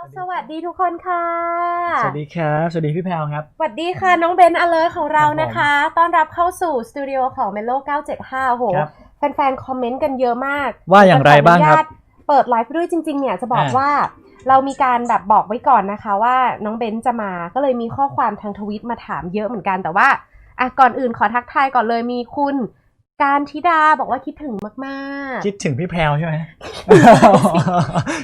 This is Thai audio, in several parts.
าวสวัสดีทุกคนค่ะ สวัสดีครับ สวัสดีพี่แพลวครับ สวัสดีค่ะน้องเบนอเลอร์ของเรานะคะ ต้อนรับเข้าสู่สตูดิโอของ Melo 975โอ้โหครับแฟนๆ คอมเมนต์กันเยอะมาก ว่าอย่างไรบ้างครับขออนุญตเปิดไลฟ์ด้วยจริง ๆ เนี่ยจะบอกอ่าว่าเรามีการแบบบอกไว้ก่อนนะคะว่าน้องเบนจะมาก็เลยมีข้อความทางทวิตมาถามเยอะเหมือนกันแต่ว่าอะก่อนอื่นขอทักทายก่อนเลยมีคุณ การธิดาบอกว่าคิดถึงมากๆ คิดถึงพี่แพลวใช่ไหม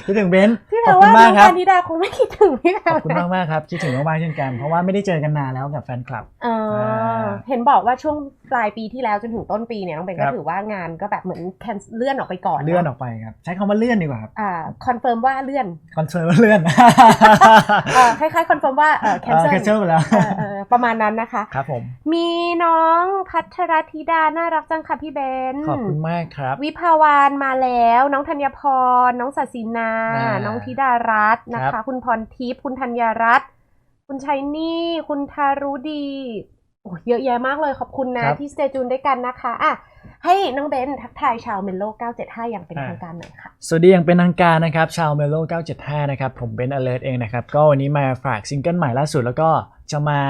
คิดถึงเบนซ์พี่แพขรอบคุว่าณน้มาอกงครับการธิดาคงไม่คิดถึงพี่แพรขอบวคุณนะมากมากๆครับ คิดถึงมากๆเช่นกัน เพราะว่าไม่ได้เจอกันนานแล้วกับแฟนคลับเอออ่าเห็นบอกว่าช่วงปลายปีที่แล้วจนถึงต้นปีเนี่ยน้องเบนครัก็บถือว่างานก็แบบเหมือนแคนเลื่อนออกไปก่อนเลื่อนออกไปครับใช้คำว่าเลื่อนดีกว่าครับอ่าคอนเฟิร์มว่าเลื่อนคอนเซิร์นว่าเลื่อนเออคล้ายๆคอนเฟิร์มว่าเออแคนเซิลแคนเซิลไปแล้ว ประมาณนั้นนะคะ ครับผม มีน้องพัทรธิดา น่ารักจังค่ะพี่เบนขอบคุณมากครับ วิภาวานมาแล้ว น้องธัญพร น้องศศินาอ่าน้องธิดารัตน์นะครัคะบคุณพรทิพย์คุณธัญรัตน์คุณชัยนี่คุณทารุดีโอ้เยอะแยะมากเลยขอบคุณนะ ที่สเตจูนด้วยกันนะคะอะให้น้องเบนทักทายชาวเมโล975 อย่างเป็นทางการหน่อยค่ะ สวัสดีอย่างเป็นทางการนะครับ ชาวเมโล975 นะครับ ผมเป็น alert เองนะครับ ก็วันนี้มาฝากซิงเกิลใหม่ล่าสุดแล้วก็จะมา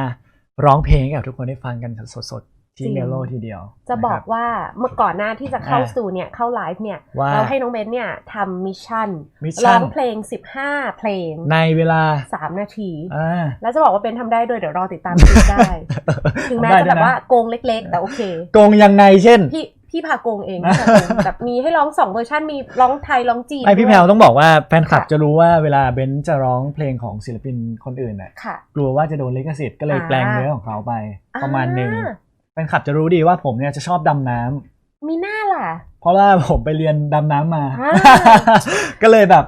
ร้องเพลงให้กับทุกคนได้ฟังกันสดๆ ที่จริงเมโลทีเดียว จะบอกนครัว่าเมื่อก่อนหน้าที่จะเข้าอ่าสู่เนี่ยเข้าไลฟ์เนี่ยว่าเราให้น้องเบนเนี่ยทำมิชชั่นมิชชั่ร้นองเพลง 15 เพลง ในเวลา 3 นาทีอ่าแล้วจะบอกว่าเป็นทำได้ด้วยเดี๋ยวรอติดตามคลิปได้ ถึงแม้จะแบบว่าโกงเล็กๆ แต่โอเค โกงยังไงเช่นพี่ พี่พาโกงเองพี่พาโกงแบบมีให้ร้องสองเวอร์ชันมีร้องไทยร้องจีนไอพี่ด้วยแพลวต้องบอกว่าแฟนคลับค่ะจะรู้ว่าเวลาเบนซ์จะร้องเพลงของศิลปินคนอื่นน่ะค่ะกลัวว่าจะโดนลิขสิทธิ์ก็เลยอ่าแปลงเนื้อของเขาไปประมาณหนึ่งอ่าแฟนคลับจะรู้ดีว่าผมเนี่ยจะชอบดำน้ำมีหน้าล่ะ เพราะว่าผมไปเรียนดำน้ำมาอ่าก็เลยแบบ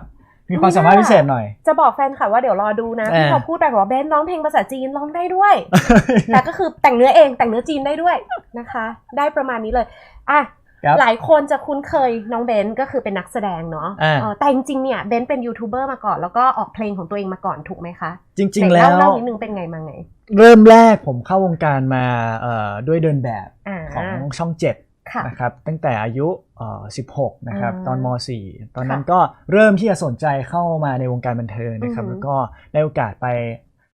มีความสามารถพิเศษหน่อย จะบอกแฟนค่ะว่าเดี๋ยวรอดูนะเออพี่เขาพูดไปบอกว่าเบนร้องเพลงภาษาจีนร้องได้ด้วย แต่ก็คือแต่งเนื้อเองแต่งเนื้อจีนได้ด้วยนะคะ ได้ประมาณนี้เลยอะครับหลายคนจะคุ้นเคยน้องเบนก็คือเป็นนักแสดงเนาะอ่าเออแต่จริงๆเนี่ยเบนเป็นยูทูบเบอร์มาก่อน แล้วก็ออกเพลงของตัวเองมาก่อนถูกไหมคะ จริงไหนๆแล้วเล่านิดนึงเป็นไงมาไง เริ่มแรกผมเข้าวงการมาเอ่อด้วยเดินแบบอ่าของช่องเจ็ดค่ะ นะครับตั้งแต่อายุเอ่อ16 นะครับอ่าตอนม .4 ตอนนั้นค่ะก็เริ่มที่จะสนใจเข้ามาในวงการบันเทิงนะครับอือหือแล้วก็ได้โอกาสไป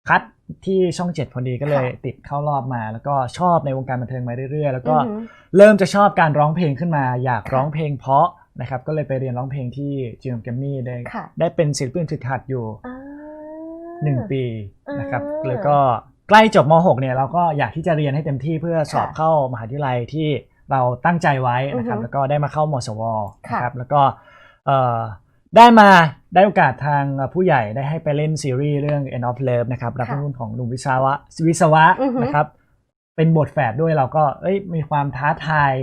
คัดที่ช่อง 7 พอดีก็เลยค่ะติดเข้ารอบมา แล้วก็ชอบในวงการบันเทิงมาเรื่อยๆ แล้วก็อือหือเริ่มจะชอบการร้องเพลงขึ้นมา อยากค่ะร้องเพลงเพราะนะครับก็เลยไปเรียนร้องเพลงที่จิมแกมมี่ได้ค่ะได้เป็นศิลปินฝึกหัดอยู่อ่าหนึ่งปีนะครับอ่าแล้วก็ใกล้จบม .6 เนี่ยเราก็อยากที่จะเรียนให้เต็มที่เพื่อสอบค่ะเข้ามหาวิทยาลัยที่ เราตั้งใจไว้นะครับอือฮึแล้วก็ได้มาเข้ามสวค่ะนะครับแล้วก็เอ่อได้มาได้โอกาสทางผู้ใหญ่ได้ให้ไปเล่นซีรีส์เรื่อง End of Love นะครับรับรุ่นของหนุ่มวิศวะวิศวะอือฮึนะครับ เป็นบทแฝดด้วยเราก็เอ้ยมีความท้าทาย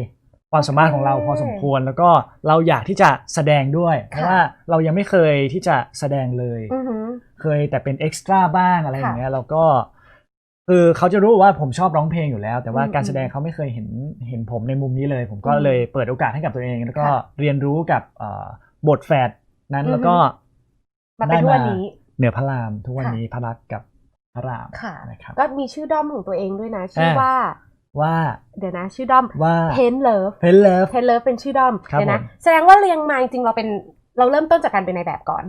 ความสามารถของเราพอสมควรแล้วก็เราอยากที่จะแสดงด้วย เพราะว่าเรายังไม่เคยที่จะแสดงเลยอือหือเคยแต่เป็นเอ็กซ์ตร้าบ้างอะไรอค่ะย่างเงี้ยแล้วก็ คือเขาจะรู้ว่าผมชอบร้องเพลงอยู่แล้ว แต่ว่าอืมการแสดงเขาไม่เคยเห็นเห็นผมในมุมนี้เลย ผมก็อืมเลยเปิดโอกาสให้กับตัวเอง แล้วก็ค่ะเรียนรู้กับเอ่อบทแฝดนั้นอือฮึแล้วก็มาเป็นทุกวันนี้เหนือพระรามทุกวันค่ะนี้พระรักกับพระรามค่ะนะครับก็มีชื่อด้อมของตัวเองด้วยนะ ชื่ออ่าว่าว่าเดี๋ยวนะ ชื่อด้อมว่าเพนเลิฟเพนเลิฟเพนเลิฟเป็นชื่อด้อมครับเดี๋ยวนะผมแสดงว่าเรียงมาจริงๆเราเป็นเราเริ่มต้นจากการเป็นนายแบบก่อน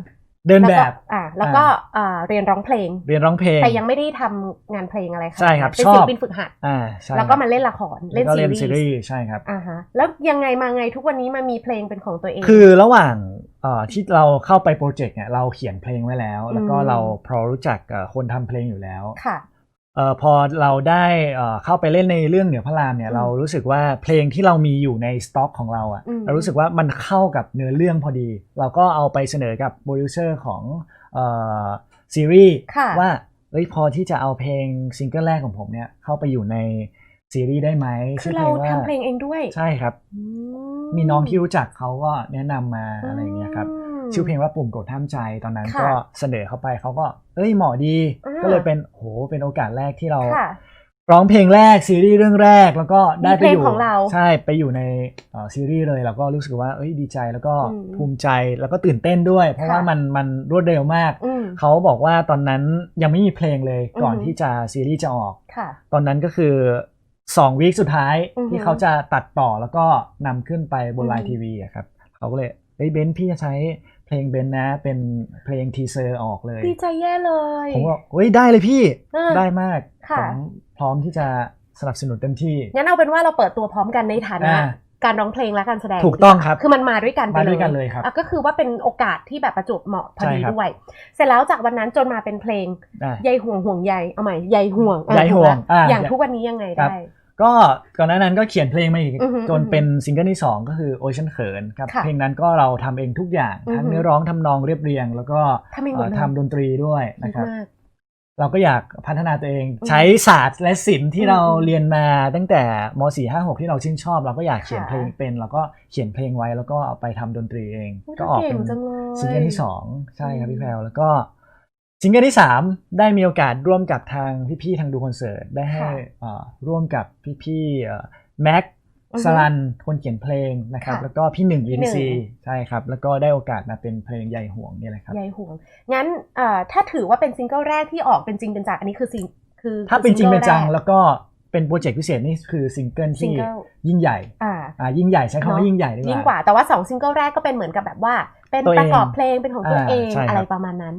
เดินล้วแบก็บอ่าแล้วก็อ่าเรียนร้องเพลง เรียนร้องเพลง แต่ยังไม่ได้ทำงานเพลงอะไระใช่ครับเป็นชอบศิลปินฝึกหัดอ่าใช่แล้วก็ครับมาเล่นละครเล่นแล้วก็ซีเล่นรีซีรีส์ส์ใช่ครับอ่าฮะแล้วยังไงมาไงทุกวันนี้มามีเพลงเป็นของตัวเอง คือระหว่างเอ่อที่เราเข้าไปโปรเจกต์เนี่ยเราเขียนเพลงไว้แล้ว แล้วก็อืมเราพอรู้จักเอ่อคนทำเพลงอยู่แล้วค่ะ เอ่อพอเราได้เอ่อเข้าไปเล่นในเรื่องเหนือพระรามเนี่ยอืมเรารู้สึกว่าเพลงที่เรามีอยู่ในสต็อกของเราอะอืมเรารู้สึกว่ามันเข้ากับเนื้อเรื่องพอดี เราก็เอาไปเสนอกับโปรดิวเซอร์ของเอ่อซีรีส์ค่ะว่าเอ้ยพอที่จะเอาเพลงซิงเกิลแรกของผมเนี่ยเข้าไปอยู่ในซีรีส์ได้ไหมคือชื่เราว่ทำเพลงเองด้วย ใช่ครับอืมีน้องที่รู้จักเขาก็แนะนำมาอะไรอย่างเงี้ยครับม ชื่อเพลงว่าปุ่มกดท่ามใจตอนนั้นค่ะก็เสนอเข้าไปเขาก็ เอ้ยเหมาะดีอ่าก็เลยเป็นโหเป็นโอกาสแรกที่เราค่ะร้องเพลงแรกซีรีส์เรื่องแรกแล้วก็ได้ไปมีเพลงอยู่ของเราใช่ไปอยู่ในเอ่อซีรีส์เลยเราก็รู้สึกว่าเอ้ยดีใจแล้วก็อืมภูมิใจแล้วก็ตื่นเต้นด้วย เพราะค่ะว่ามันมันรวดเร็วมากอืมเขาบอกว่าตอนนั้นยังไม่มีเพลงเลยก่อนอือหือที่จะซีรีส์จะออกค่ะตอนนั้นก็คือ2วีคสุดท้ายอือหือที่เขาจะตัดต่อแล้วก็นำขึ้นไปบนไลอือหืน์อทีวีอะครับเขาก็เลยเฮ้ยเบนซ์พี่จะใช้ เพลงเบนนะเป็นเพลงทีเซอร์ออกเลย ดีใจแย่เลย ผมบอกเฮ้ยได้เลยพี่เออได้มากค่ะผมพร้อมที่จะสนับสนุนเต็มที่งั้นเอาเป็นว่าเราเปิดตัวพร้อมกันในฐานะอ่าการร้องเพลงและการแสดงถูกต้องครับ คือมันมาด้วยกันไปมาด้วยกันเลยครับอะก็คือว่าเป็นโอกาสที่แบบประจวบเหมาะพอดีใช่ครับด้วย เสร็จแล้วจากวันนั้นจนมาเป็นเพลงอะใยห่วงห่วงใยเอาใหม่ใยห่วงอะใยห่วงถูกแล้อ่าอย่างทุกวันนี้ยังไงครับได้ ก็ก่อนหน้านั้นก็เขียนเพลงมาอีก อือฮึจนเป็นซิงเกิลที่ 2 ก็คือโอเชียนเขินครับ ค่ะเพลงนั้นก็เราทำเองทุกอย่าง อือฮึทั้งเนื้อร้องทำนองเรียบเรียง แล้วก็ทำเองหมดเลยเอ่อทำดนตรีด้วยนะครับมาก เราก็อยากพัฒนาตัวเองอืมใช้ศาสตร์และศิลป์ที่อืมเราเรียนมาตั้งแต่ม .4 5 6 ที่เราชื่นชอบ เราก็อยากเขียนค่ะ เพลงเป็น เราก็เขียนเพลงไว้แล้วก็เอาไปทำดนตรีเองโอ้ยก็ออกเก่เป็งนจังเลย ซิงเกิลที่สองใช่ครับอืมพี่แพรวแล้วก็ ซิงเกิลที่สามได้มีโอกาสร่วมกับทางพี่ๆทางดูคอนเสิร์ตได้ให้เอ่อร่วมกับพี่ๆแม็กอือฮึสลันคนเขียนเพลงนะครับค่ะแล้วก็พี่หนึ่งพี่อินหนึ่งซีใช่ครับ แล้วก็ได้โอกาสมาเป็นเพลงใหญ่ห่วงนี่แหละครับใยห่วง งั้นเอ่อถ้าถือว่าเป็นซิงเกิลแรกที่ออกเป็นจริงเป็นจังอันนี้คือซิงคือ ถ้าเป็นจริงเป็นจังซิกิลแรกแล้วก็เป็นโปรเจกต์พิเศษนี่คือซิงเกิลซิงที่เกิลยิ่งใหญ่อ่าอ่ายิ่งใหญ่ใช้คำว่าเนอะยิ่งใหญ่ดียิ่งกกว่าว่าแต่ว่าสองซิงเกิลแรกก็เป็นเหมือนกับแบบว่า เป็นตัวปเองระกอบเพลงเป็นของตัวอ่าเองใช่ครับอะไรประมาณนั้น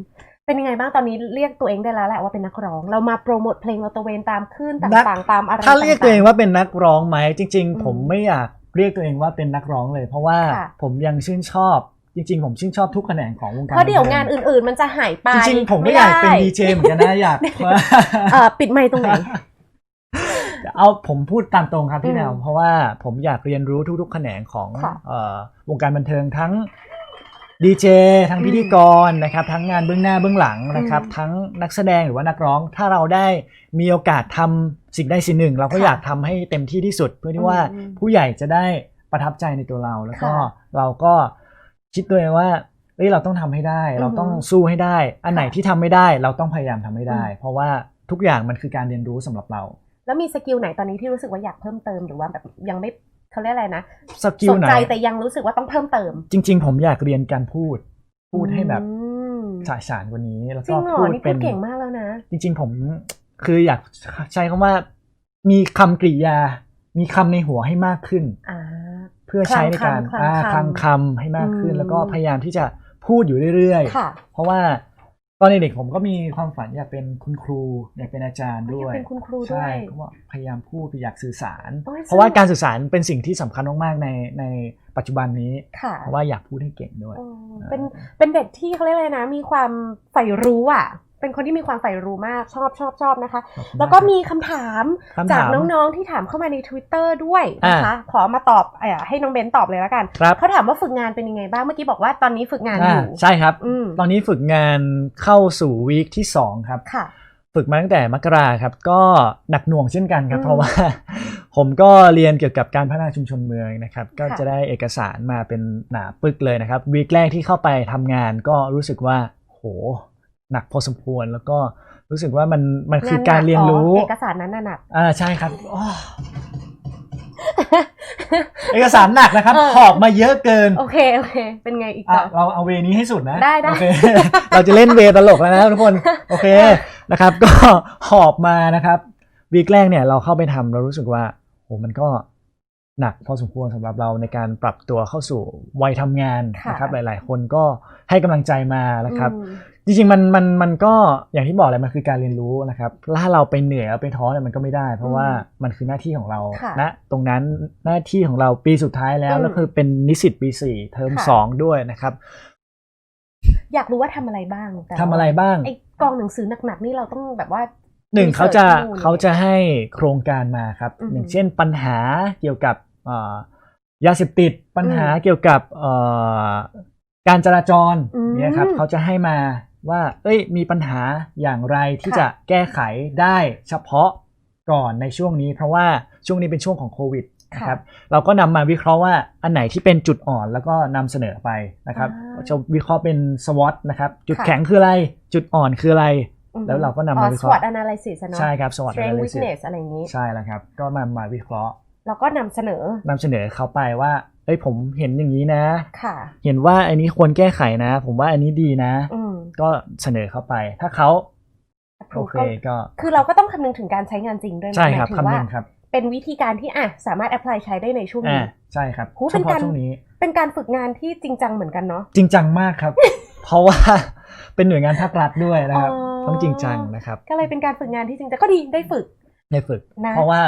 เป็นยังไงบ้างตอนนี้เรียกตัวเองได้แล้วแหละว่าเป็นนักร้อง เรามาโปรโมทเพลงเราตะเวนตามคลื่นต่างๆตามอะไรถ้าเรียกตัวเองว่าเป็นนักร้องไหมจริงอืมๆผมไม่อยากเรียกตัวเองว่าเป็นนักร้องเลย เพราะว่าค่ะผมยังชื่นชอบจริงๆ ผมชื่นชอบทุกแขนงของวงการเพราะเดี๋ยวบัทิงานอื่นๆ มันจะหายไป จริงๆ ผมก็อยากเป็นดีเจเหมือนกันนะอยากเออปิดไมค์ตรงไหน เอาผมพูดตามตรงครับพี่อืมแนวเพราะว่าผมอยากเรียนรู้ทุกๆ แขนงของค่ะเอ่อวงการบันเทิงทั้ง ดีเจทั้งอืมพิธีกรนะครับทั้งงานเบื้องหน้าเบื้องหลังนะครับอืมทั้งนักแสดงหรือว่านักร้อง ถ้าเราได้มีโอกาสทำสิ่งใดสิ่งหนึ่ง เราก็ค่ะอยากทำให้เต็มที่ที่สุด เพื่อที่ว่าอืมผู้ใหญ่จะได้ประทับใจในตัวเราแล้วก็ค่ะเราก็คิดตัวเองว่าเอ้ยเราต้องทำให้ได้ เราต้องสู้ให้ได้ อันไหนที่ทำไม่ได้ เราต้องพยายามทำให้ได้ เพราะว่าทุกอย่างมันคือการเรียนรู้สำหรับเรา แล้วมีสกิลไหนตอนนี้ที่รู้สึกว่าอยากเพิ่มเติมหรือว่าแบบยังไม่ เขาเรียกอะไรนะสกิลสนไหนใจแต่ยังรู้สึกว่าต้องเพิ่มเติม จริง ๆ ผมอยากเรียนการพูด พูดให้แบบอืมฉาฉานกว่านี้ แล้วจริก็งเหรพูอดนี่พูเป็ดนเก่งมากแล้วนะ จริง ๆ ผมคืออยากใช้คำว่า มีคำกริยา มีคำในหัวให้มากขึ้น อ่า เพื่อใช้ในการคลังคำอ่าคคลัลังงคำคำให้มากขึ้น อืม แล้วก็พยายามที่จะพูดอยู่เรื่อยค่ะ ๆ เพราะว่า ตอนเด็กๆผมก็มีความฝันอยากเป็นคุณครู อยากเป็นอาจารย์ด้อยากวยเป็นคุณครูด้ใช่วยก็ว่าพยายามพูดอยากสื่อสาร โอ้ย เพราะว่าสนุกการสื่อสารเป็นสิ่งที่สำคัญมากๆในในปัจจุบันนี้ ค่ะเพราะว่าอยากพูดให้เก่งด้วย เออเป็นเป็นเด็กที่เขาเรียกอะไรนะ มีความใฝ่รู้อะ เป็นคนที่มีความใฝ่รู้มากชอบชอบชอบนะคะขอบคุณแล้วก็ากครับมีคำถามคำถามจากน้องๆที่ถามเข้ามาใน Twitter ด้วยนะคะ ขอมาตอบเอ่อให้น้องเบนตอบเลยแล้วกันครับเขาถามว่าฝึกงานเป็นยังไงบ้างเมื่อกี้บอกว่าตอนนี้ฝึกงานอยู่อ่าใช่ครับอืมตอนนี้ฝึกงานเข้าสู่วีคที่ 2 ครับค่ะฝึกมาตั้งแต่มกราครับ ก็หนักหน่วงเช่นกันครับอืมเพราะว่าผมก็เรียนเกี่ยวกับการพัฒนาชุมชนเมืองนะครับ ก็ค่ะจะได้เอกสารมาเป็นหนาปึกเลยนะครับวีคแรกที่เข้าไปทำงานก็รู้สึกว่าโห หนักพอสมควรแล้วก็รู้สึกว่ามันมันคือการเรียนรู้งาหกอ๋อเอกสารนั้นน่ะหนักอ่าใช่ครับอ้อเอกสารหนักนะครับเออหอบมาเยอะเกิน โอเคโอเค เป็นไงอีกอะต่อเราเอาเวนี้ให้สุดนะได้ได้โอเคเราจะเล่นเวตลกแล้วนะทุกคนโอเคนะครับ ก็หอบมานะครับวีคแรกเนี่ยเราเข้าไปทำเรารู้สึกว่าโหมันก็หนักพอสมควรสำหรับเราในการปรับตัวเข้าสู่วัยทำงานค่ะนะครับ หลาย ๆ คนก็ให้กำลังใจมานะครับอืม จริงๆมันมันมันก็อย่างที่บอกเลยมันคือการเรียนรู้นะครับถ้าเราไปเหนื่อยเอาไปท้อเนี่ยมันก็ไม่ได้ เพราะว่ามันคือหน้าที่ของเราค่ะณตรงนั้นหน้าที่ของเราปีสุดท้ายแล้วอืมแล้วคือเป็นนิสิตปีสี่เทอมค่ะสองด้วยนะครับอยากรู้ว่าทำอะไรบ้างแต่ทำอะไรบ้างไอ้กองหนังสือหนักๆนี่เราต้องแบบว่าหนึ่ง research เขาจะนู่นเขาจะให้โครงการมาครับอือฮึอย่างเช่นปัญหาเกี่ยวกับเอ่อยาเสพติดปัญหาอืมเกี่ยวกับเอ่อการจราจรอืมเนี่ยครับเขาจะให้มา ว่า เอ้ย มีปัญหาอย่างไรที่ค่ะจะแก้ไขได้เฉพาะก่อนในช่วงนี้ เพราะว่าช่วงนี้เป็นช่วงของโควิดนะครับ เราก็นำมาวิเคราะห์ว่าอันไหนที่เป็นจุดอ่อนแล้วก็นำเสนอไปนะครับอ่าจะวิเคราะห์เป็น SWOT นะครับ จุดค่ะแข็งคืออะไร จุดอ่อนคืออะไรอืมแล้วเราก็นำอ๋มาอวิเค SWOT ราะห์ analysis อะเนาะใช่ครับ SWOT strength analysis weakness อะไรอย่างนี้ ใช่แล้วครับ ก็มามาวิเคราะห์ แล้วก็นำเสนอนำเสนอเขาไปว่าเอ้ยผมเห็นอย่างนี้นะค่ะเห็นว่าอันนี้ควรแก้ไขนะ ผมว่าอันนี้ดีนะอืม ก็เสนอเข้าไป ถ้าเขาโอเคก็ คือเราก็ต้องคำนึงถึงการใช้งานจริงด้วยนะใช่ครับหมายถึงคำนึว่างครับ เป็นวิธีการที่อะสามารถ apply ใช้ได้ในช่วงอ่านี้ใช่ครับหูเฉเป็นพาะการช่วงนี้ เป็นการฝึกงานที่จริงจังเหมือนกันเนาะจริงจังมากครับ เพราะว่าเป็นหน่วยงานภาครัฐด้วยนะครับอ๋อต้องจริงจังนะครับ ก็เลยเป็นการฝึกงานที่จริงจังก็ดีได้ฝึกในฝึกนะเพราะว่า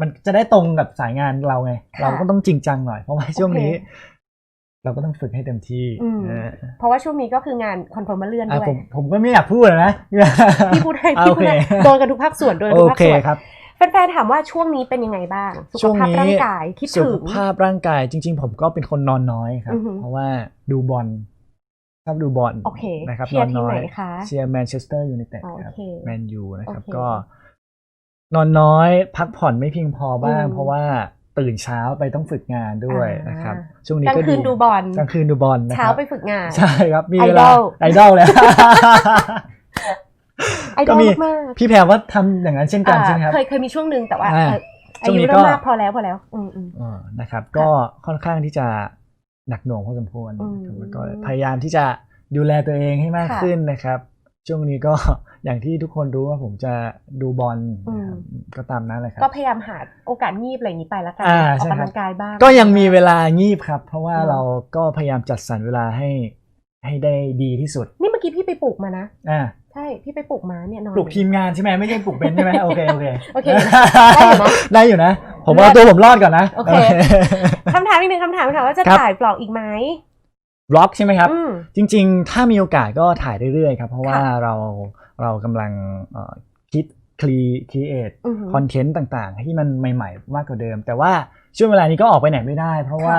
มันจะได้ตรงกับสายงานเราไงค่ะเราก็ต้องจริงจังหน่อย เพราะว่าช่วงนี้โอ เคเราก็ต้องฝึกให้เต็มที่อืมเออเพราะว่าช่วงนี้ก็คืองานคอนเฟิร์มมาเลื่อนอะด้วยผมผมก็ไม่อยากพูดนะพี่พูดให้อะพี่พูดให้โอเคโดนกันทุกภาคส่วนโดนกันโอทุกภาคเคส่วนครับแฟนๆถามว่าช่วงนี้เป็นยังไงบ้าง สุขช่วงภาพนี้ร่างกายคิดสุถึขงภาพร่างกายจริง ๆ ผมก็เป็นคนนอนน้อยครับอือหือเพราะว่าดูบอลชอบดูบอลโอเคนะครับเชียร์นทีมน้อไหนยคะเชียร์แมนเชสเตอร์ยูไนเต็ดอ๋อครับโอเคแมนยูนะครับโอเคก็ นอนน้อยพักผ่อนไม่เพียงพอบ้างอืมเพราะว่า ตื่นเช้าไปต้องฝึกงานด้วยอ่านนะครับช่วงนี้กลางก็คืนดูบอลกลางคืนดูบอลนะคเช้ารับไปฝึกงาน ใช่ครับมีไอเวดลาอลไอดอลเลยไอดก็อลมีมากพี่แพรว่าทำอย่างนั้นเช่นๆกันอ่าใช่ไหมครับเคยเคยมีช่วงหนึ่งแต่ว่าอ่าเอ่ออาช่วงนี้ยุก็เริ่มมากพอแล้วพอแล้วอืมอืมอ่านะครับ ก็ค่อนข้างที่จะหนักหน่วงพอสมควรอืมแล้วก็พยายามที่จะดูแลตัวเองให้มากค่ะขึ้นนะครับ ช่วงนี้ก็ อย่างที่ทุกคนรู้ว่าผมจะดูบอลนะครับอืมก็ตามนั้นแหละครับ ก็พยายามหาโอกาสงีบอะไรอย่างนี้ไปแล้วกันอ่าออกใช่ครับกำลังกายบ้าง ก็ยังมีเวลางีบครับ เพราะว่าอืมเราก็พยายามจัดสรรเวลาให้ให้ได้ดีที่สุด นี่เมื่อกี้พี่ไปปลูกมานะอ่าใช่ พี่ไปปลูกมาเนี่ยนอนปลุกทีมงานใช่ไหมไม่ใช่ปลุกเบนซ์ใช่ไหมโอเค โอเค โอเค ได้อยู่นะได้อยู่นะผมเลิว่าศตัวผมรอดก่อนนะ โอเคคำถามอีกหนึ่งคำถามค่ะว่าจะครับถ่ายบล็อกอีกไหมบล็อกใช่ไหมครับอืมจริง ๆ ถ้ามีโอกาสก็ถ่ายเรื่อยๆครับ เพราะว่าค่ะเรา เรากำลังเอ่อคิดครีครีเอทอือหือคอนเทนต์ต่างๆ ที่มันใหม่ๆ มากกว่าเดิม แต่ว่าช่วงเวลานี้ก็ออกไปไหนไม่ได้ เพราะว่า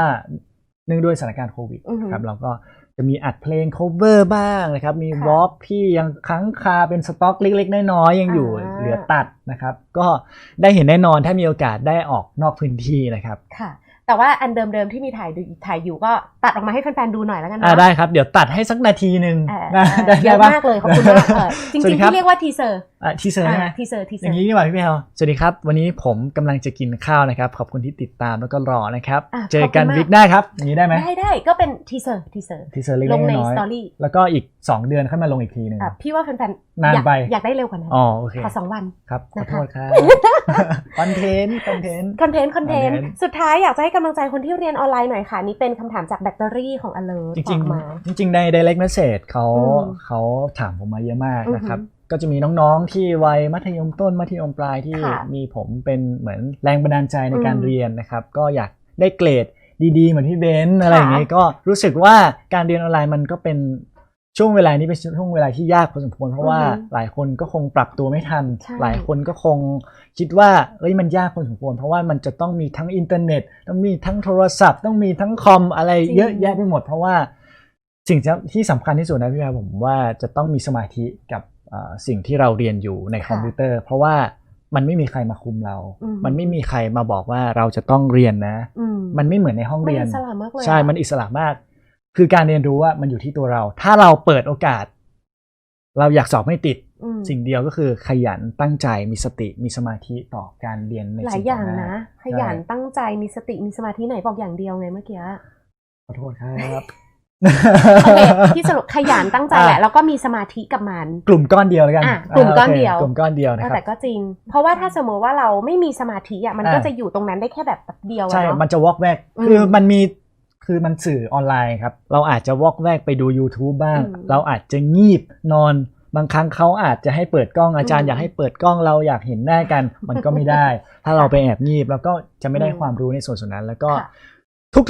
เนื่องด้วยสถานการณ์โควิดอือหือครับเราก็จะมีอัดเพลง cover บ้างนะครับ มีค่ะวอล์กที่ยังค้างคาเป็นสต็อกเล็กๆ น้อยๆ ยังอยู่อ่าเหลือตัดนะครับ ก็ได้เห็นแน่นอนถ้ามีโอกาสได้ออกนอกพื้นที่นะครับค่ะ แต่ว่าอันเดิมๆที่มีถ่ายดูถ่ายอยู่ก็ตัดออกมาให้แฟนๆดูหน่อยแล้วกันอ่าเนาะได้ครับ เดี๋ยวตัดให้สักนาทีหนึ่งเออนะเออได้เยอะปะมากเลยขอบคุณมากเออจสวัสริดีงๆครับที่เรียกว่าทีเซอร์อะทีเซอร์ใช่ไหมทีเซอร์ทีเซออร์ย่างนี้ดีกว่าพี่แมวสวัสดีครับ วันนี้ผมกำลังจะกินข้าวนะครับ ขอบคุณที่ติดตามแล้วก็รอนะครับอะเจอกันขอบคุณมากวิกหน้าครับอย่างนี้ได้ไหมได้ได้ก็เป็นทีเซอร์ทีเซอร์ทีเซอร์เล็กลงๆในน้อยสตอรี่ๆแล้วก็อีก 2 เดือนค่อยมาลงอีกทีหนึ่งอะพี่ว่าแฟนๆนานอยากไปอยากได้เร็วกว่านั้นอ๋อโอเคขอสองวันครับขอนะคะโทษครับคอนเทนต์คอนเทนต์คอนเทนต์คอนเทนต์ content สุดท้ายอยากจะให้กำลังใจคนที่เรียนออนไลน์หน่อยค่ะ นี่เป็นคำถามจากแบตเตอรี่ของ alert จริงออกมาๆจริง ๆ ใน direct message เขาอืมเขาถามผมมาเยอะมากนะครับอือหือก็จะมีน้องๆ ที่วัยมัธยมต้นมัธยมปลายที่ค่ะมีผมเป็นเหมือนแรงบันดาลใจในการอืมเรียนนะครับ ก็อยากได้เกรดดีๆ เหมือนพี่เบนซ์อะไรอย่างนี้ค่ะก็รู้สึกว่าการเรียนออนไลน์มันก็เป็น ช่วงเวลานี้เป็นช่วงเวลาที่ยากพอสมควรเพราะว่าอือหือหลายคนก็คงปรับตัวไม่ทันใช่หลายคนก็คงคิดว่าเอ้ยมันยากพอสมควร เพราะว่ามันจะต้องมีทั้งอินเทอร์เน็ต ต้องมีทั้งโทรศัพท์ ต้องมีทั้งคอมอะไรเยอะแยะไปหมด เพราะว่าสิ่งที่สำคัญที่สุดนะพี่แพรผมว่าจะต้องมีสมาธิกับเอ่อสิ่งที่เราเรียนอยู่ในค่ะคอมพิวเตอร์ เพราะว่ามันไม่มีใครมาคุมเราอือหือมันไม่มีใครมาบอกว่าเราจะต้องเรียนนะอืมมันไม่เหมือนในห้องมันเรียนอิสระมากเลยใช่อะมันอิสระมาก คือการเรียนรู้ว่ามันอยู่ที่ตัวเรา ถ้าเราเปิดโอกาส เราอยากสอบไม่ติด อืมสิ่งเดียวก็คือขยันตั้งใจมีสติมีสมาธิต่อการเรียนในหลายสิ่งอย่างต่หนะขใช่ยันตั้งใจมีสติมีสมาธิไหนบอกอย่างเดียวไงเมื่อกี้ขอโทษครับ โอเคที่สรุปขยันตั้งใจแหละอะแล้วก็มีสมาธิกับมัน กลุ่มก้อนเดียวแล้วกันอะกลุ่มก้อนโคเดียวกลุ่มก้อนเดียวนะคแต่รับก็จริง เพราะว่าถ้าสมมติว่าเราไม่มีสมาธิอะมันก็อะจะอยู่ตรงนั้นได้แค่แบบแป๊บเดียวอะใช่ เนาะ มันจะวอกแวกอืมคือมันมี คือมันสื่อออนไลน์ครับ เราอาจจะวอกแวกไปดู YouTube บ้างอืมเราอาจจะงีบนอน บางครั้งเขาอาจจะให้เปิดกล้องอาจารย์อืมอยากให้เปิดกล้องเราอยากเห็นหน้ากัน มันก็ไม่ได้ ถ้าเราไปแอบงีบแล้วก็จะไม่ได้อืมความรู้ในส่วนส่วนนั้น แล้วก็ค่ะ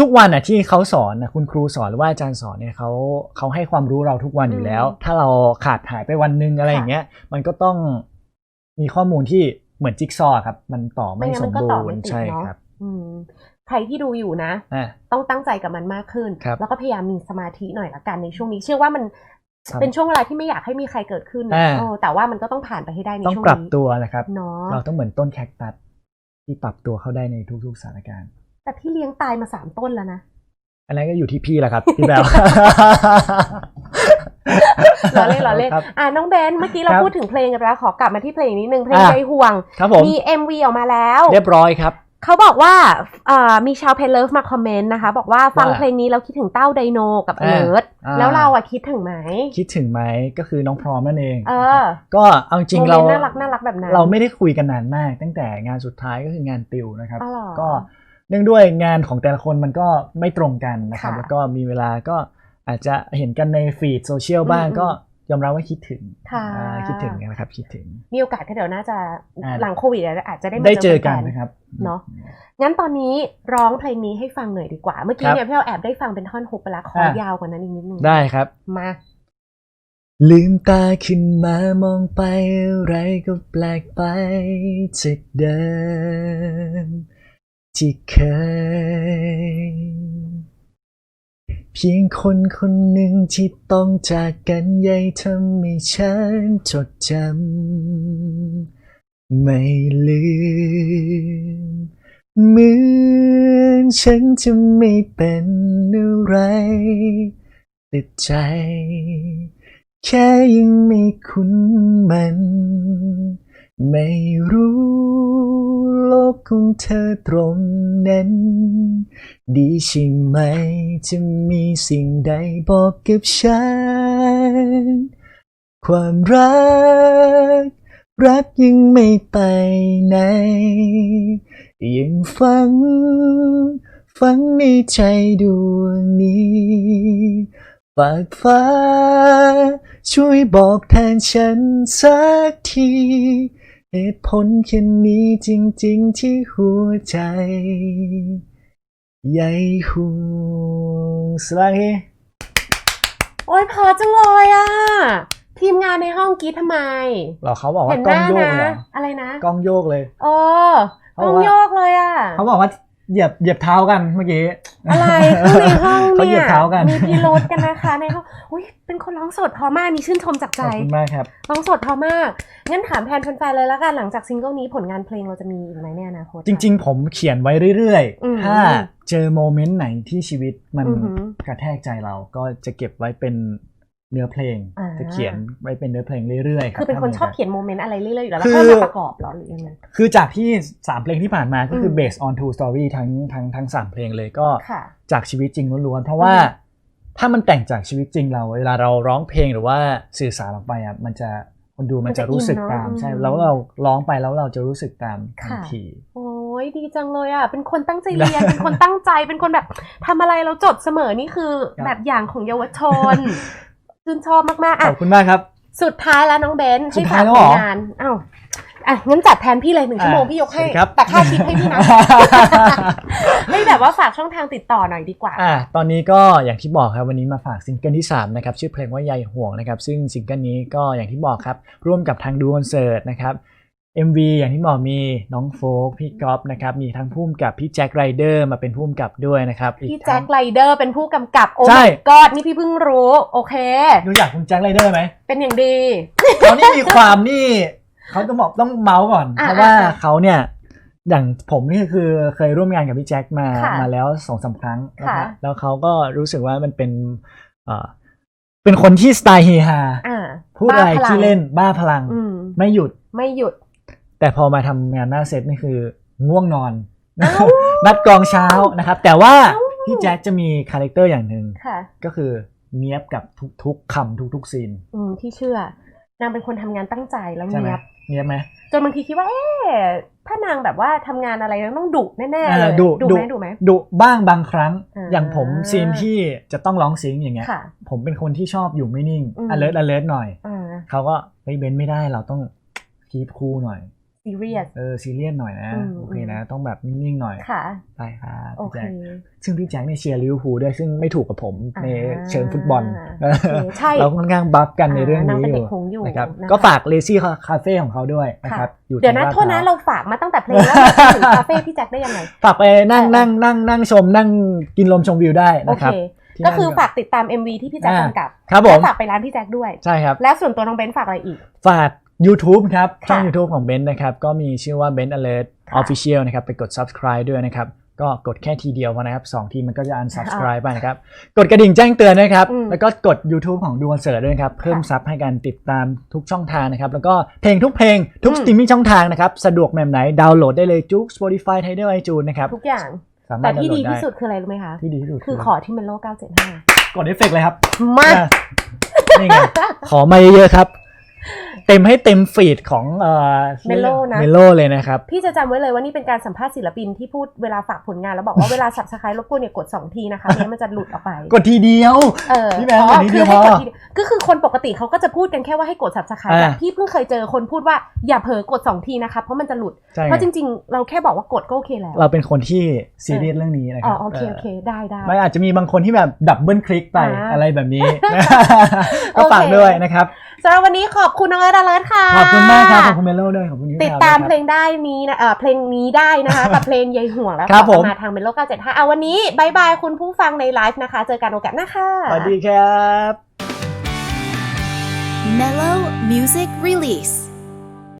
ทุกๆวันน่ะที่เขาสอนนะคุณครูสอนหรือว่าอาจารย์สอนเนี่ยเขาเขาให้ความรู้เราทุกวันอยู่แล้วอืมถ้าเราขาดหายไปวันหนึงอะไรค่ะอย่างเงี้ย มันก็ต้องมีข้อมูลที่เหมือนจิ๊กซอว์ครับ มันต่อไม่ไม่งั้นสมัมนก็บูต่อไม่รณ์ติดใช่เนาะครับอืม ใครที่ดูอยู่นะอะต้องตั้งใจกับมันมากขึ้นครับแล้วก็พยายามมีสมาธิหน่อยละกันในช่วงนี้ เชื่อว่ามันครับเป็นช่วงเวลาที่ไม่อยากให้มีใครเกิดขึ้นนะอ่าเออแต่ว่ามันก็ต้องผ่านไปให้ได้ในต้องช่วงปรับนี้ตัวนะครับเนาะเราต้องเหมือนต้นแคคตัสที่ปรับตัวเข้าได้ในทุกๆสถานการณ์ แต่พี่เลี้ยงตายมาสามต้นแล้วนะอันนั้นก็อยู่ที่พี่แหละครับพี่แบวเราเล่นเราเล่นครับอะน้องเบนเมื่อกี้เราครับพูดถึงเพลงกันไปแล้วขอกลับมาที่เพลงนิดนึงเพลงอะใจห่วงครับผมมี MV ออกมาแล้ว เรียบร้อยครับ เขาบอกว่าเอ่อมีชาวเพลเลิฟมาคอมเมนต์นะคะ บอกว่าฟังว่าเพลงนี้แล้วคิดถึงเต้าไดโนกับอ่าเอิร์ธอ่า แล้วเราอะคิดถึงไหมคิดถึงไหมก็คือน้องพร้อมนั่นเองเออก็เอาจริงโมเรา มนต์น่ารักน่ารักแบบนั้น เราไม่ได้คุยกันนานมาก ตั้งแต่งานสุดท้ายก็คืองานติวนะครับ อ๋อเหรอก็เนื่องด้วยงานของแต่ละคนมันก็ไม่ตรงกันนะครับ ค่ะแล้วก็มีเวลาก็อาจจะเห็นกันในฟีดโซเชียลบ้างอืมก็ ยอมรับว่าคิดถึงค่ะอ่าคิดถึงนะครับคิดถึง มีโอกาสก็เดี๋ยวน่าจะอ่าหลังโควิดอาจจะได้มาได้เจอกันๆนะครับเนาะงั้นตอนนี้ร้องเพลงนี้ให้ฟังหน่อยดีกว่า เมื่อกี้ครับเนี่ยพี่เราแอบได้ฟังเป็นท่อนฮุกไปแล้วขออะยาวกว่านั้นอีกนิดนึงได้ครับมา ลืมตาขึ้นมามองไปอะไรก็แปลกไปจากเดิมที่เคยเพียงคนคนหนึ่งที่ต้องจากกันใยทำให้ฉันจดจำไม่ลืม เหมือนฉันจะไม่เป็นอะไรแต่ใจ แค่ยังไม่คุ้นมัน ไม่รู้โลกของเธอตรงนั้น ดีใช่ไหมจะมีสิ่งใดบอกกับฉัน ความรัก รักยังไม่ไปไหน ยังฝังฝังในใจดวงนี้ฝากฟ้า ช่วยบอกแทนฉันสักที เหตุผลแค่นี้จริง ๆ ที่หัวใจ ใยห่วงสลาเฮโอ้ยเพอจังเลยอะ ทีมงานในห้องกรีดทำไม เหรอเขาบอกว่าเห็นกหล้องน้าโยกนะ เหรออะไรนะ กล้องโยกเลย โอ้ต้เขาบอองกว่าโยกเลยอะ เขาบอกว่า เหยียบเหยียบเท้ากันเมื่อกี้ อะไรคือในห้องเขาเหยีเนี่ยยบเท้ากัน มีพิรุธกันนะคะในห้องอุ้ยเป็นคนร้องสดพอมากนี่ชื่นชมจากใจขอบคุณมากครับ ร้องสดพอมาก งั้นถามแทนแฟนๆเลยแล้วกันหลังจากซิงเกิลนี้ผลงานเพลงเราจะมีอีกไหมในอนาคต จริง ๆ ผมเขียนไว้เรื่อยอืมๆ ถ้าเจอโมเมนต์ไหนที่ชีวิตมันอือหือ กระแทกใจเราก็จะเก็บไว้เป็น เนื้อเพลงอ่าจะเขียนไว้เป็นเนื้อเพลงเรื่อยๆคือเป็นคนถ้ามีชอบโกาสเขียนโมเมนต์อะไรเรื่อยๆอยู่แล้วคืแล้วอค่อยมาประกอบเหรอหรือยังไงคือจากที่3เพลงที่ผ่านมาก็คืออม based on true story ทั้งทั้งทั้งสามเพลงเลยก็ค่ะจากชีวิตจริงล้วนๆเพราะว่าอือฮึถ้ามันแต่งจากชีวิตจริงเรา เวลาเราร้องเพลงหรือว่าสื่อสารออกไปอะมันจะคนดูมันจะรู้สึกตาม ใช่แล้วเราร้องไปแล้วเราจะรู้สึกตามทันทีโอ้ยดีจังเลยอะเป็นคนตั้งใจเรียนเป็นคนตั้งใจเป็นคนแบบทำอะไรเราจดเสมอนี่คือครับแบบอย่างของเยาวชน ชื่นชอบมากๆขอะอบคุณมากครับ สุดท้ายแล้วน้องเบนสุให้ดท้าฝายกแล้วผเหรลอ งานอ้าวอะงั้นจัดแทนพี่เลยหนึ่งชั่วโมงอะพี่ยกให้สวัสดีครับ แต่ค่าคิดให้พี่นะ ให้แบบว่าฝากช่องทางติดต่อหน่อยดีกว่า อะตอนนี้ก็อย่างที่บอกครับวันนี้มาฝากซิงเกิลที่3นะครับชื่อเพลงว่าใยห่วงนะครับซึ่งซิงเกิลนี้ก็อย่างที่บอกครับร่วมกับทางดูคอนเสิร์ตนะครับ MV อย่างที่บอกมีน้องโฟกพี่ก๊อฟนะครับมีทั้งพุ่มกับพี่แจ็คไรเดอร์มาเป็นพุ่มกับด้วยนะครับอีกพี่ทั้แจ็งคไรเดอร์เป็นผู้กำกับ โอ้ใช่ my god นี่พี่เพิ่งรู้ โอเครู้จักคุณแจ็คไรเดอร์ไหม เป็นอย่างดี เขานี่มีความนี่เขาต้องบอกต้องเมาส์ก่อน อะเพราะว่าอะเขาเนี่ยอย่างผมนี่คือเคยร่วมงานกับพี่แจ็คมาค่ะมาแล้วสองสามครั้งนะครับค่ะ แล้วเขาก็รู้สึกว่ามันเป็นเอ่อเป็นคนที่สไตล์เฮฮาอ่าพูดอะไรบ้าพลังที่เล่นบ้าพลัง อืมไม่หยุดไม่หยุด แต่พอมาทำงานหน้าเซตนี่คือง่วงนอนเอ้านัดกองเช้านะครับ แต่ว่าพี่แจ็คจะมีคาแรคเตอร์อย่างหนึ่งค่ะ ก็คือเนี้ยบกับทุกๆคำทุกๆซีน อืมที่เชื่อนางเป็นคนทำงานตั้งใจแล้วใช่ไหมเนียบเนี้ยบไหม จนบางทีคิดว่า เอ๊ะถ้านางแบบว่าทำงานอะไรต้องดุแน่ๆเอเลอยดุดุดุ ไหมดุไหม ดุบ้างบางครั้งอ่า อย่างผมซีนที่จะต้องร้องซิงค์อย่างเงี้ย ค่ะ ผมเป็นคนที่ชอบอยู่ไม่นิ่ง อืม alert alert หน่อย อ่า เขาก็เฮ้ยเบนไม่ได้เราต้องคีบคูลหน่อย ซีเรียสเออซีเรียสหน่อยนะอืมโอเคนะ ต้องแบบนิ่งๆหน่อยค่ะได้ครับโอพี่เคแจ็คซึ่งพี่แจ็คเนี่ยเชียร์ลิเวอร์พูลด้วยซึ่งไม่ถูกกับผมอ่าในเชิงฟุตบอลโอเคใช่เราค่อนข้างบัฟกันในเรื่องนางนี้เป็นอเด็ยู่กหงส์อยู่นะครับนะคะก็ฝากเลซี่คาเฟ่ของเขาด้วยนะค่ะครับอยู่เดี๋ยวนะตรงลาโทษนะพร้เราฝากมาตั้งแต่เพลงแล้วเราถึงคาเฟ่พี่แจ็คได้ยังไงฝากไปนั่งเออนั่งนั่งนั่งชมนั่งกินลมชมวิวได้โอนะคเครับที่ก็คือนั่นฝากติดตาม MV ที่พี่แจ็คอ่ากำกับครับผและมฝากไปร้านพี่แจ็คด้วย ใช่ครับ แล้วส่วนตัวน้องเบนซ์ฝากอะไรอีก ฝาก YouTube ครับ ช่องค่ะ YouTube ของเบนซ์นะครับ ก็มีชื่อว่า Ben Alert ค่ะ Official นะครับ ไปกด subscribe ด้วยนะครับ ก็กดแค่ทีเดียวพอนะครับสองทีมันก็จะ unsubscribe ไปนะครับ กดกระดิ่งแจ้งเตือนนะครับอืมแล้วก็กด YouTube ของดูคอนเสิร์ตด้วยนะครับ เพิ่มค่ะซับให้การติดตามทุกช่องทางนะครับ แล้วก็เพลงทุกเพลงทุกอืมสตรีมมิ่งช่องทางนะครับ สะดวกแบบไหนดาวน์โหลดได้เลยจุก Spotify Tidal iTunes นะครับทุกอย่างสามารแต่ถดาวที่น์โหลดีดได้ที่สุดคืออะไรรู้ไหมคะที่ดีที่สุดคือขอที่มันโล975กดเอฟเฟกต์เลยครับมาอะนี่ไงขอมาเยอะๆครับ เต็มให้เต็มฟีดของเอ่อ Melo นะ เมโลเลยนะครับ พี่จะจำไว้เลยว่านี่เป็นการสัมภาษณ์ศิลปินที่พูดเวลาฝากผลงานแล้วบอกว่าเวลาสับสไครรบกวนเนี่ยกด 2 ทีนะคะไม่งั้นมันจะหลุดออกไป กดทีเดียว เออพี่แบงค์อ๋อกดนิดเดีคืยวให้พอกดทีเดียวก็คือคนปกติเขาก็จะพูดกันแค่ว่าให้กด subscribe อ่าแต่พี่เพิ่งเคยเจอคนพูดว่าอย่าเผลอกด 2 ทีนะคะเพราะมันจะหลุด ใช่เพราะจริงๆ เราแค่บอกว่ากดก็โอเคแล้ว เราเป็นคนที่ซีเรียสเรื่องนี้นะคอ๋รัอบโอเคโอเคได้ได้ มันอาจจะมีบางคนที่แบบดับเบิลคลิกไปอ่าอะไรแบบนี้โอเคก็ฝากด้วยนะครับ สำหรับวันนี้ขอบคุณน้องเอิร์ธอเลิร์ค่ะ ขอบคุณมากครับ ขอบคุณเมโลด้วย ขอบคุณนิวติดครับตามนะคเพรับลงได้นี้นะเออเพลงนี้ได้นะคะ กับเพลงยายห่วงแล้วครับขอผมมาทางเมโล975เอาวันนี้บายบายคุณผู้ฟังในไลฟ์นะคะ เจอกันโอกาสหน้าค่ะ สวัสดีครับ Mellow Music Release.